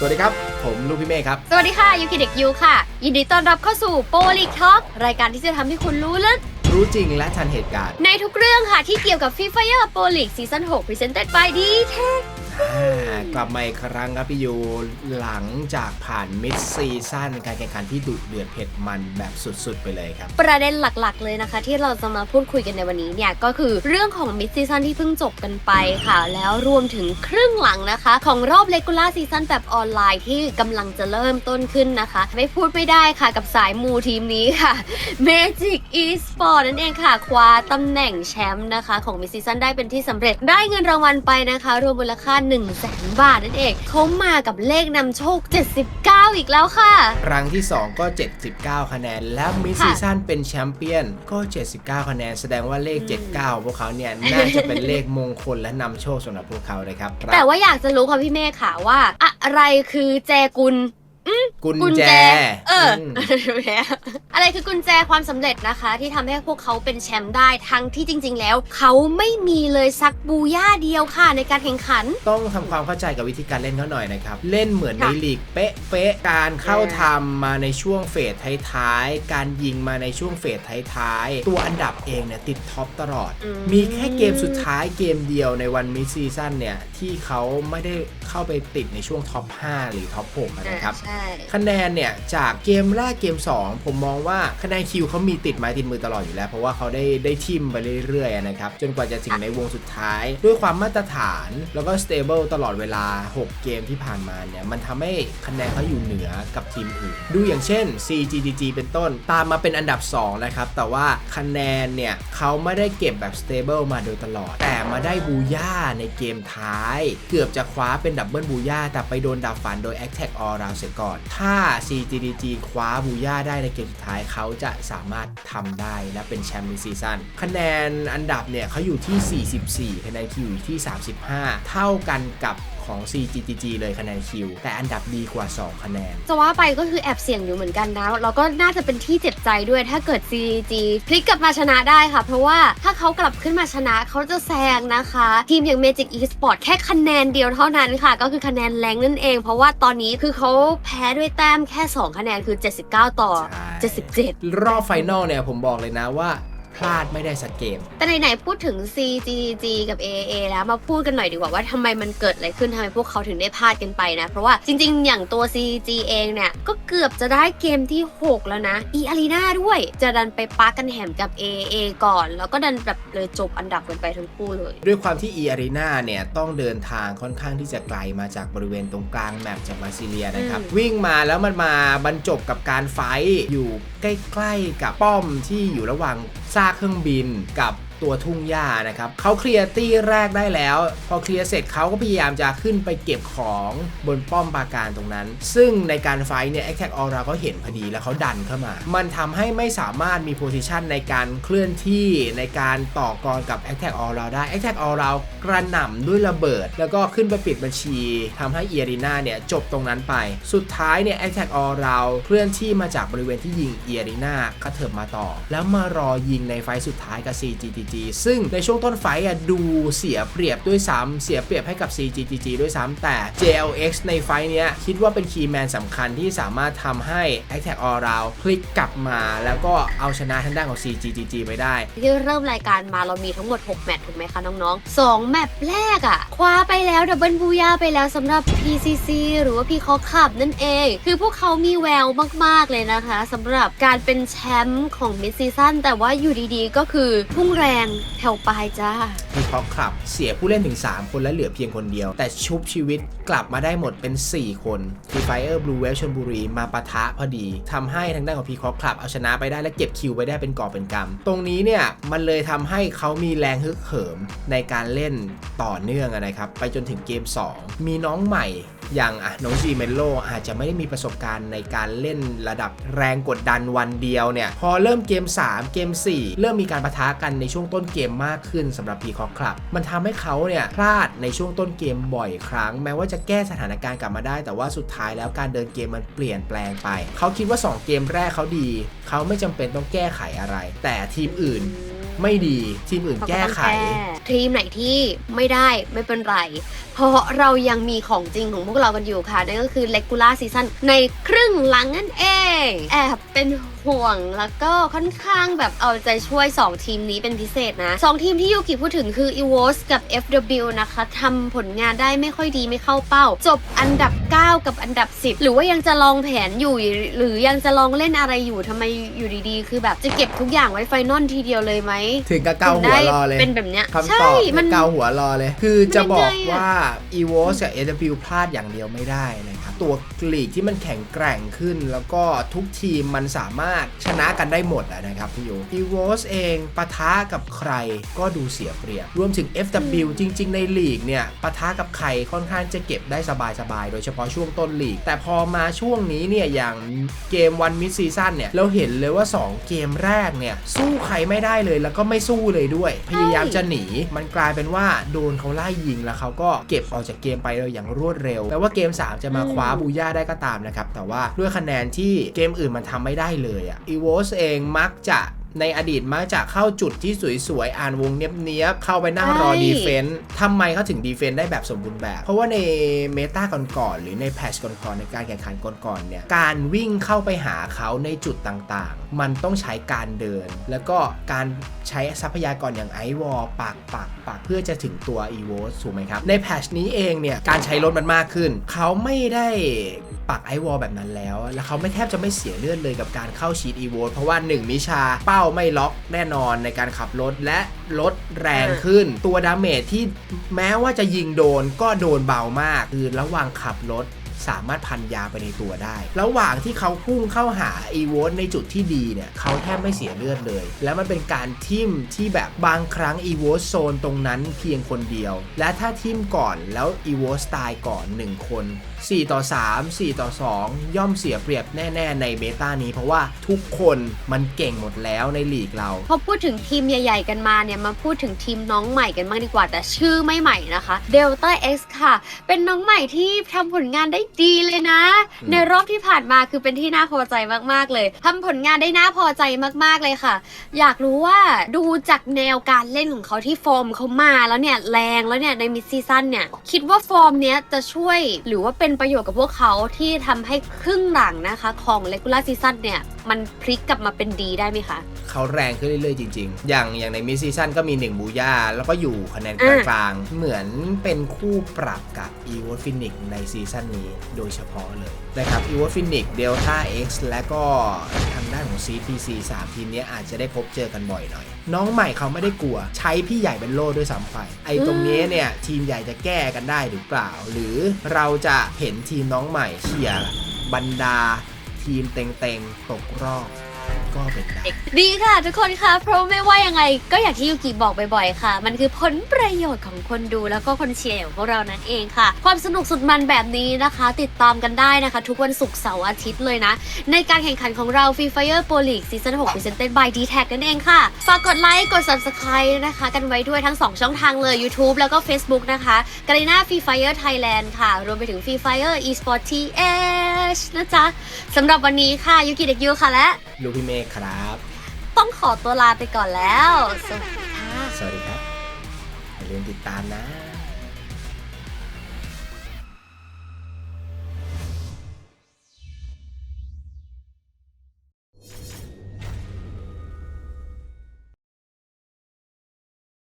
สวัสดีครับ ผมลูกพี่เมฆครับ สวัสดีค่ะยูคิเด็กยูค่ะ ยินดีต้อนรับเข้าสู่โปลิกท็อกรายการที่จะทำให้คุณรู้ลึกรู้จริงและทันเหตุการณ์ ในทุกเรื่องค่ะที่เกี่ยวกับ Free Fire p o l i c Season 6 Presented by d t e c อ่ากลับมาอีกครั้งครับพี่ยูหลังจากผ่านมิดซีซั่นการแข่งขันที่ดุเดือดเผ็ดมันแบบสุดๆ ไปเลยครับ ประเด็นหลักๆ เลยนะคะ ที่เราจะมาพูดคุยกันในวันนี้เนี่ย ก็คือเรื่องของ Mid Season ที่เพิ่งจบกันไปค่ะ แล้วรวมถึงครึ่งหลังนะคะ ของรอบ Regular Season แบบออนไลน์ที่กำลังจะเริ่มต้นขึ้นนะคะ ไม่พูดไม่ได้ค่ะกับสายมูทีมนี้ค่ะ Magic Esport นั่นเองค่ะคว้าตำแหน่งแชมป์นะคะ ของ Mid Season ได้เป็นที่สำเร็จได้เงินรางวัลไปนะคะ รวมมูลค่า1 0 0 0 0แสนบาทนั่นเองเขามากับเลขนำโชค 79 อีกแล้วค่ะ ครั้งที่ 2 ก็ 79 คะแนน และมิดค่ะซีซั่นเป็นแชมเปี้ยนก็ 79 คะแนน แสดงว่าเลข 79ของพวกเขาเนี่ยน่าจะเป็นเลขมงคลและนำโชคสำหรับพวกเขานะครับ แต่ว่าอยากจะรู้ค่ะพี่เมฆค่ะว่า อะไรคือแจกุลกุญกุญแจแจ เออ อมอะไรคือกุญแจความสำเร็จนะคะ ที่ทำให้พวกเขาเป็นแชมป์ได้ทั้งที่จริง ๆ แล้ว เขาไม่มีเลยสักบูย่าเดียวค่ะในการแข่งขัน ต้องทำความเข้าใจกับวิธีการเล่นเขาหน่อยนะครับ เล่นเหมือนในค่ะลีกเป๊ะเป๊ะๆการเข้าเออทำมาในช่วงเฟสท้ายๆ การยิงมาในช่วงเฟสท้ายๆ ตัวอันดับเองเนี่ยติดท็อปตลอด อืมีแค่เกมสุดท้ายเกมเดียวในวันมิดซีซั่นเนี่ย ที่เขาไม่ได้เข้าไปติดในช่วงท็อป 5 หรือท็อป 6 นะครับใช่ คะแนนเนี่ย จากเกมแรกเกม 2 ผมมองว่าคะแนนคิวเขามีติดไม้ติดมือตลอดอยู่แล้ว เพราะว่าเขาได้ได้ทิมไปเรื่อยๆนะครับจนกว่าจะถึงในวงสุดท้าย ด้วยความมาตรฐานแล้วก็ stable ตลอดเวลา 6 เกมที่ผ่านมาเนี่ยมันทำให้คะแนนเขาอยู่เหนือกับทีมอื่น ดูอย่างเช่น CGGG เป็นต้น ตามมาเป็นอันดับ 2 นะครับ แต่ว่าคะแนนเนี่ยเขาไม่ได้เก็บแบบ stable มาโดยตลอด แต่มาได้บูย่าในเกมท้าย เกือบจะคว้าเป็นดับเบิลบูย่าแต่ไปโดนดับฝันโดย a t t a c k All Round เสียก่อน ถ้า CGDG คว้าบูย่าได้ในเกมสุดท้ายเขาจะสามารถทำได้และเป็นแชมป์ในซีซั่นคะแนนอันดับเนี่ยเขาอยู่ที่ 44 คะแนนคิวอยู่ที่ 35 เท่ากันกับ ของ CGTG เลยคะแนนคิว แต่อันดับดีกว่า 2 คะแนน จะว่าไปก็คือแอบเสี่ยงอยู่เหมือนกันนะแล้วก็น่าจะเป็นที่เจ็บใจด้วยถ้าเกิด CG พลิกกลับมาชนะได้ค่ะ เพราะว่าถ้าเขากลับขึ้นมาชนะเขาจะแซงนะคะ ทีมอย่าง Magic Esport แค่คะแนนเดียวเท่านั้นค่ะ ก็คือคะแนนแรงนั่นเอง เพราะว่าตอนนี้คือเขาแพ้ด้วยแต้มแค่ 2 คะแนนคือ 79 ต่อ ใช่ 77 รอบไฟนอลเนี่ยผมบอกเลยนะว่า พลาดไม่ได้สักเกม แต่ไหนๆพูดถึง CGG กับ AA แล้วมาพูดกันหน่อยดีกว่าว่าทำไมมันเกิดอะไรขึ้นทำไมพวกเขาถึงได้พลาดกันไปนะ เพราะว่าจริงๆ อย่างตัว CG เองเนี่ย ก็เกือบจะได้เกมที่ 6 แล้วนะ E Arena ด้วย จะดันไปปากันแหมกับ AA ก่อน แล้วก็ดันแบบเลยจบอันดับกันไปทั้งคู่เลย ด้วยความที่ e arena เนี่ยต้องเดินทางค่อนข้างที่จะไกลมาจากบริเวณตรงกลางแมปจากมาซิเลียนะครับอืมวิ่งมาแล้วมันมาบรรจบกับการไฟท์อยู่ใกล้ๆกับป้อมที่อยู่ระหว่างซากเครื่องบินกับ ตัวทุ่งหญ้านะครับเขาเคลียร์ตี้แรกได้แล้ว พอเคลียร์เสร็จเขาก็พยายามจะขึ้นไปเก็บของบนป้อมปราการตรงนั้น ซึ่งในการไฟท์เนี่ย a อ t แ c k All เราก็เห็นพอดีแล้วเขาดันเข้ามา มันทำให้ไม่สามารถมีโพซิชันในการเคลื่อนที่ในการต่อกรกับ a อ t แ c k All เราได้ a อ t แ c k All เรากระหน่ำด้วยระเบิด แล้วก็ขึ้นไปปิดบัญชีทำให้เอรีนาเนี่ยจบตรงนั้นไป สุดท้ายเนี่ย a อ t แ c k All เราเคลื่อนที่มาจากบริเวณที่ยิงเอรีนากระเถิบมาต่อ แล้วมารอยิงในไฟสุดท้ายกับ CGTG ซึ่งในช่วงต้นไฟอะดูเสียเปรียบด้วยซ้ำเสียเปรียบให้กับ CGTG ด้วยซ้ำแต่ JLX ในไฟเนี้ยคิดว่าเป็นคีย์แมนสำคัญที่สามารถทำให้ a t t a c k All Round พลิกกลับมาแล้วก็เอาชนะทางด้านของ CGTG ไปได้ ที่เริ่มรายการมาเรามีทั้งหมด 6 แมตช์ถูกไหมคะน้องๆ 2 แมตช์แรกอะคว้าไปแล้วดับเบิลบูยาไปแล้วสำหรับ PCC หรือว่าพี่คอขับนั่นเอง คือพวกเขามีแววมากๆเลยนะคะสำหรับการเป็นแชมป์ของมิดซีซั่นแต่ว่าอยู่ดีๆ ก็คือพุ่งแรงแถวปลายจ้ามีพ็อกคลับ เสียผู้เล่นถึง 3 คนและเหลือเพียงคนเดียว แต่ชุบชีวิตกลับมาได้หมดเป็น 4 คนคือไฟเออร์บลูเวลชลบุรีมาปะทะพอดีทำให้ทางด้านของพีคอคลับเอาชนะไปได้และเก็บคิวไปได้เป็นก่อบเป็นกำตรงนี้เนี่ยมันเลยทำให้เขามีแรงฮึกเหิมในการเล่นต่อเนื่องนะครับไปจนถึงเกม 2 มีน้องใหม่ อย่างอะน้องจีเมโลอาจจะไม่ได้มีประสบการณ์ในการเล่นระดับแรงกดดันวันเดียวเนี่ย พอเริ่มเกม 3 เกม 4 เริ่มมีการประทะกันในช่วงต้นเกมมากขึ้นสำหรับพีคอคลับ มันทำให้เขาเนี่ยพลาดในช่วงต้นเกมบ่อยครั้ง แม้ว่าจะแก้สถานการณ์กลับมาได้ แต่ว่าสุดท้ายแล้วการเดินเกมมันเปลี่ยนแปลงไป เขาคิดว่า 2 เกมแรกเขาดี เขาไม่จำเป็นต้องแก้ไขอะไร แต่ทีมอื่น ไม่ดีทีมอื่นเขาแก้ต้องไข ทีมไหนที่ไม่ได้ไม่เป็นไร เพราะเรายังมีของจริงของพวกเรากันอยู่ค่ะ นั่นก็คือ regular season ในครึ่งหลังนั่นเอง แอบเป็นห่วงแล้วก็ค่อนข้างแบบเอาใจช่วย 2 ทีมนี้เป็นพิเศษนะ 2 ทีมที่ยูกิพูดถึงคือ EVOS กับ FW นะคะทำผลงานได้ไม่ค่อยดีไม่เข้าเป้า จบอันดับ 9 กับอันดับ 10 หรือว่ายังจะลองแผนอยู่ หรือยังจะลองเล่นอะไรอยู่ทำไมอยู่ดีๆ คือแบบจะเก็บทุกอย่างไว้ไฟนอลทีเดียวเลยไหมถึงกับเกาหัวรอเลยเป็นแบบเนี้ยคำตใช่อบมันเกาหัวรอเลย คือจะมันบยังอกไงอะว่า EVOS กับ AW พลาดอย่างเดียวไม่ได้นะครับ ตัวกลีกที่มันแข็งแกร่งขึ้น แล้วก็ทุกทีมมันสามารถชนะกันได้หมดนะครับพี่ยู EVOS เองปะทะกับใครก็ดูเสียเปรียบ รวมถึง FW จริง ๆ ในลีกเนี่ยปะทะกับใครค่อนข้างจะเก็บได้สบายๆ โดยเฉพาะช่วงต้นลีก แต่พอมาช่วงนี้เนี่ยอย่างเกมวันมิดซีซั่นเนี่ยเราเห็นเลยว่า 2 เกมแรกเนี่ยสู้ใครไม่ได้เลยแล้วก็ไม่สู้เลยด้วย พยายามจะหนี มันกลายเป็นว่าโดนเขาไล่ยิงแล้วเขาก็เก็บออกจากเกมไปเลยอย่างรวดเร็วแม้ว่าเกม 3 จะมาคว้าบูย่าได้ก็ตามนะครับ แต่ว่าด้วยคะแนนที่เกมอื่นมันทำไม่ได้เลยอะอีโวสเองมักจะ ในอดีตมักจะเข้าจุดที่สวยๆ อ่านวงเนียบๆ เข้าไปนั่งรอใช่ ดีเฟนต์ทำไมเขาถึงดีเฟนต์ได้แบบสมบูรณ์แบบ เพราะว่าในเมตาก่อนๆ หรือในแพทชก่อนๆ ในการแข่งขันก่อนๆ เนี่ย การวิ่งเข้าไปหาเขาในจุดต่างๆ มันต้องใช้การเดิน แล้วก็การใช้ทรัพยากรอย่างไอวอลปักปักปักเพื่อจะถึงตัว e v o ถูกไหมครับ ในแพทชนี้เองเนี่ย การใช้รถมันมากขึ้น เขาไม่ได้ ปักไอวอลแบบนั้นแล้ว แล้วเขาไม่แทบจะไม่เสียเลือดเลยกับการเข้าชีตอีโวเพราะว่า 1 มิชาเป้าไม่ล็อกแน่นอนในการขับรถและรถแรงขึ้น ตัวดาเมจที่แม้ว่าจะยิงโดนก็โดนเบามาก คือระหว่างขับรถ สามารถพันยาไปในตัวได้ ระหว่างที่เขาพุ่งเข้าหาอีโวในจุดที่ดีเนี่ยเขาแทบไม่เสียเลือดเลย แล้วมันเป็นการทิมที่แบบบางครั้งอีโวสโซนตรงนั้นเพียงคนเดียว และถ้าทิมก่อนแล้วอีโวสตายก่อน 1 คน 4 ต่อ 3 4 ต่อ 2 ย่อมเสียเปรียบแน่ ๆ ในเมตานี้ เพราะว่าทุกคนมันเก่งหมดแล้วในลีกเราพอพูดถึงทีมใหญ่ ๆ กันมาเนี่ยมาพูดถึงทีมน้องใหม่กันบ้างดีกว่าแต่ชื่อไม่ใหม่นะคะ Delta X ค่ะ เป็นน้องใหม่ที่ทำผลงานได้ดีเลยนะ อืม ในรอบที่ผ่านมาคือเป็นที่น่าพอใจมากๆเลยทำผลงานได้น่าพอใจมากๆเลยค่ะ อยากรู้ว่าดูจากแนวการเล่นของเขาที่ฟอร์มเขามาแล้วเนี่ยแรงแล้วเนี่ยในมิดซีซั่นเนี่ย คิดว่าฟอร์มเนี้ยจะช่วยหรือว่าเป็นประโยชน์กับพวกเขาที่ทำให้ครึ่งหลังนะคะ ของ regular season เนี่ยมันพลิกกลับมาเป็นดีได้ไหมคะ เขาแรงขึ้นเรื่อยๆจริง ๆ อย่างอย่างในมิดซีซั่นก็มี1บูย่า แล้วก็อยู่คะแนนกอ่าลางๆ เหมือนเป็นคู่ปรับกับ e v o p h o e n i x ในซีซั่นนี้โดยเฉพาะเลยนะครับ e v o p h o e n i x Delta X และก็ทางด้านของ CPC 3 ทีมเนี้ยอาจจะได้พบเจอกันบ่อยหน่อย น้องใหม่เขาไม่ได้กลัว ใช้พี่ใหญ่เป็นโล่ด้วยซ้ำไปไอ้ตรงนี้เนี่ยทีมใหญ่จะแก้กันได้หรือเปล่า หรือเราจะเห็นทีมน้องใหม่เชียร์บรรดา ทีมเต็งๆตกรอบ ก็เป็นได้ ดีค่ะทุกคนค่ะ เพราะไม่ว่ายังไงก็อย่างที่ยูกิบอกบ่อยๆค่ะ มันคือผลประโยชน์ของคนดูแล้วก็คนเชียร์ของพวกเรานั่นเองค่ะ ความสนุกสุดมันแบบนี้นะคะ ติดตามกันได้นะคะ ทุกวันศุกร์เสาร์อาทิตย์เลยนะ ในการแข่งขันของเรา Free Fire Pro League Season 6 Presented by d t a c นั่นเองค่ะ ฝากกดไลค์กด Subscribe นะคะ กันไว้ด้วยทั้ง 2 ช่องทางเลย YouTube แล้วก็ Facebook นะคะกา r ีนา Free Fire Thailand ค่ะ รวมไปถึง Free Fire Esport TH นะจ๊ะสำหรับวันนี้ค่ะยูกิเด็กยูค่ะและ ลูกพี่เมฆครับ ต้องขอตัวลาไปก่อนแล้ว สวัสดีค่ะ สวัสดีครับอย่าลืมติดตามนะ